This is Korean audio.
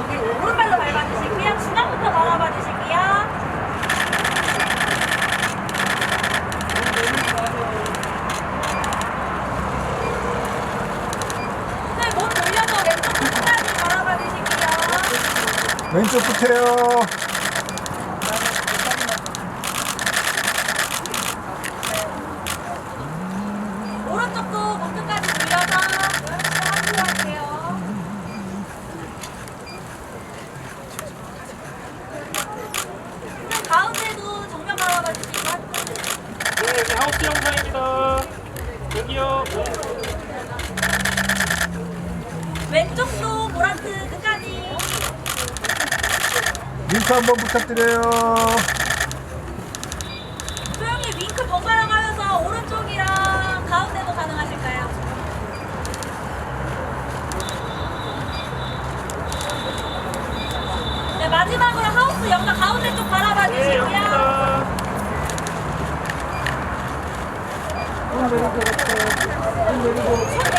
여기 오른발로 밟아주시고요. 중앙부터 바라봐 주시고요. 네, 몸 돌려서 왼쪽 끝까지 바라봐 주시고요. 왼쪽부터요. 오른쪽도 몸 끝까지 돌려서 합류할게요. 가운데도 정면 바라봐 주시고 한 분. 네, 여기 하우스 영상입니다. 여기요. 왼쪽도 보라트 끝까지. 링크 한번 부탁드려요. 조용히 윙크 번갈아 가면서 오른쪽이랑 가운데도 가능하실까요? 네, 마지막으로 하우스 영상 가운데 쪽 바라봐 네, 주시고요. 여기입니다. Unbelievable. Unbelievable.